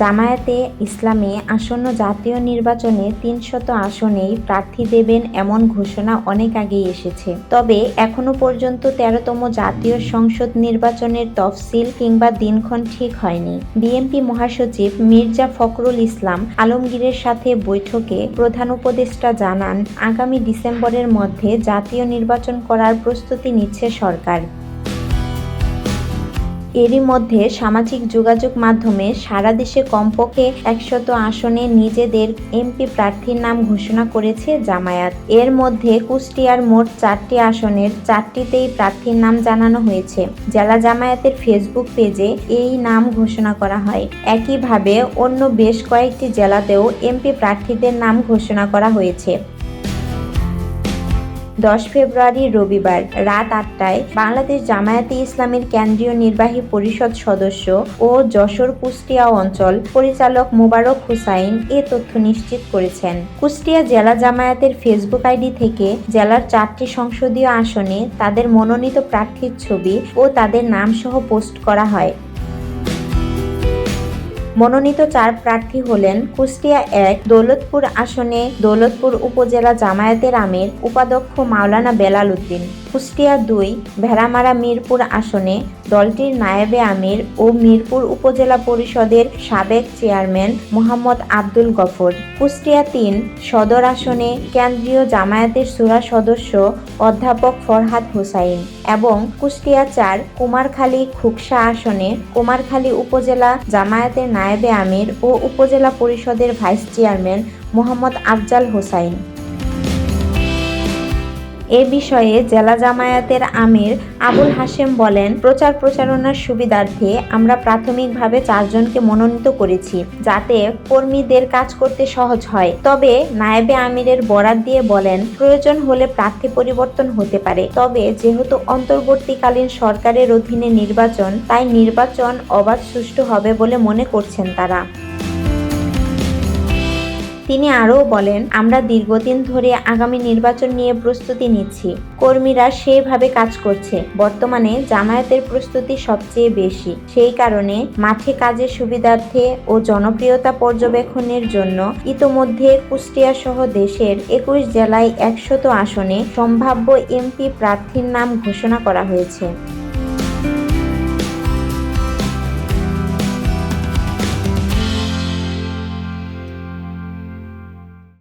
জামায়াতে ইসলামী আসন্ন জাতীয় নির্বাচনে তিনশত আসনেই প্রার্থী দেবেন এমন ঘোষণা অনেক আগেই এসেছে। তবে এখনও পর্যন্ত তেরোতম জাতীয় সংসদ নির্বাচনের তফসিল কিংবা দিনক্ষণ ঠিক হয়নি। বিএনপি মহাসচিব মির্জা ফখরুল ইসলাম আলমগীরের সাথে বৈঠকে প্রধান উপদেষ্টা জানান, আগামী ডিসেম্বরের মধ্যে জাতীয় নির্বাচন করার প্রস্তুতি নিচ্ছে সরকার। এরই মধ্যে সামাজিক যোগাযোগ মাধ্যমে সারা দেশে কমপক্ষে একশত আসনে নিজেদের এমপি প্রার্থীর নাম ঘোষণা করেছে জামায়াত। এর মধ্যে কুষ্টিয়ার মোট চারটি আসনের চারটিতেই প্রার্থীর নাম জানানো হয়েছে। জেলা জামায়াতের ফেসবুক পেজে এই নাম ঘোষণা করা হয়। একইভাবে অন্য বেশ কয়েকটি জেলাতেও এমপি প্রার্থীদের নাম ঘোষণা করা হয়েছে। দশ ফেব্রুয়ারি রবিবার রাত আটটায় বাংলাদেশ জামায়াতে ইসলামের কেন্দ্রীয় নির্বাহী পরিষদ সদস্য ও যশোর কুষ্টিয়া অঞ্চল পরিচালক মোবারক হুসাইন এ তথ্য নিশ্চিত করেছেন। কুষ্টিয়া জেলা জামায়াতের ফেসবুক আইডি থেকে জেলার চারটি সংসদীয় আসনে তাদের মনোনীত প্রার্থীর ছবি ও তাদের নামসহ পোস্ট করা হয়। মনোনীত চার প্রার্থী হলেন কুষ্টিয়া এক, দৌলতপুর আসনে দৌলতপুর উপজেলা জামায়াতের আমির, উপাধ্যক্ষ মাওলানা বেলাল উদ্দিন। কুষ্টিয়া দুই, ভেড়ামারা মিরপুর আসনে দলটির নায়েবে আমির ও মিরপুর উপজেলা পরিষদের সাবেক চেয়ারম্যান মোহাম্মদ আব্দুল গফর। কুষ্টিয়া তিন, সদর আসনে কেন্দ্রীয় জামায়াতের সুরা সদস্য অধ্যাপক ফরহাদ হোসাইন এবং কুষ্টিয়া চার, কুমারখালী খুকসা আসনে কুমারখালী উপজেলা জামায়াতের নায়েবে আমির ও উপজেলা পরিষদের ভাইস চেয়ারম্যান মোহাম্মদ আফজাল হোসাইন। এ বিষয়ে জেলা জামায়াতের আমির আবুল হাশেম বলেন, প্রচার প্রচারণার সুবিধার্থে আমরা প্রাথমিকভাবে চারজনকে মনোনীত করেছি, যাতে কর্মীদের কাজ করতে সহজ হয়। তবে নায়েবে আমিরের বরাত দিয়ে বলেন, প্রয়োজন হলে প্রার্থী পরিবর্তন হতে পারে। তবে যেহেতু অন্তর্বর্তীকালীন সরকারের অধীনে নির্বাচন, তাই নির্বাচন অবাধ সুষ্ঠু হবে বলে মনে করছেন তারা। তিনি আরও বলেন, আমরা দীর্ঘদিন ধরে আগামী নির্বাচন নিয়ে প্রস্তুতি নিচ্ছি। কর্মীরা সেভাবে কাজ করছে। বর্তমানে জামায়াতের প্রস্তুতি সবচেয়ে বেশি। সেই কারণে মাঠে কাজের সুবিধার্থে ও জনপ্রিয়তা পর্যবেক্ষণের জন্য ইতোমধ্যে কুষ্টিয়া সহ দেশের একুশ জেলায় একশত আসনে সম্ভাব্য এমপি প্রার্থীর নাম ঘোষণা করা হয়েছে।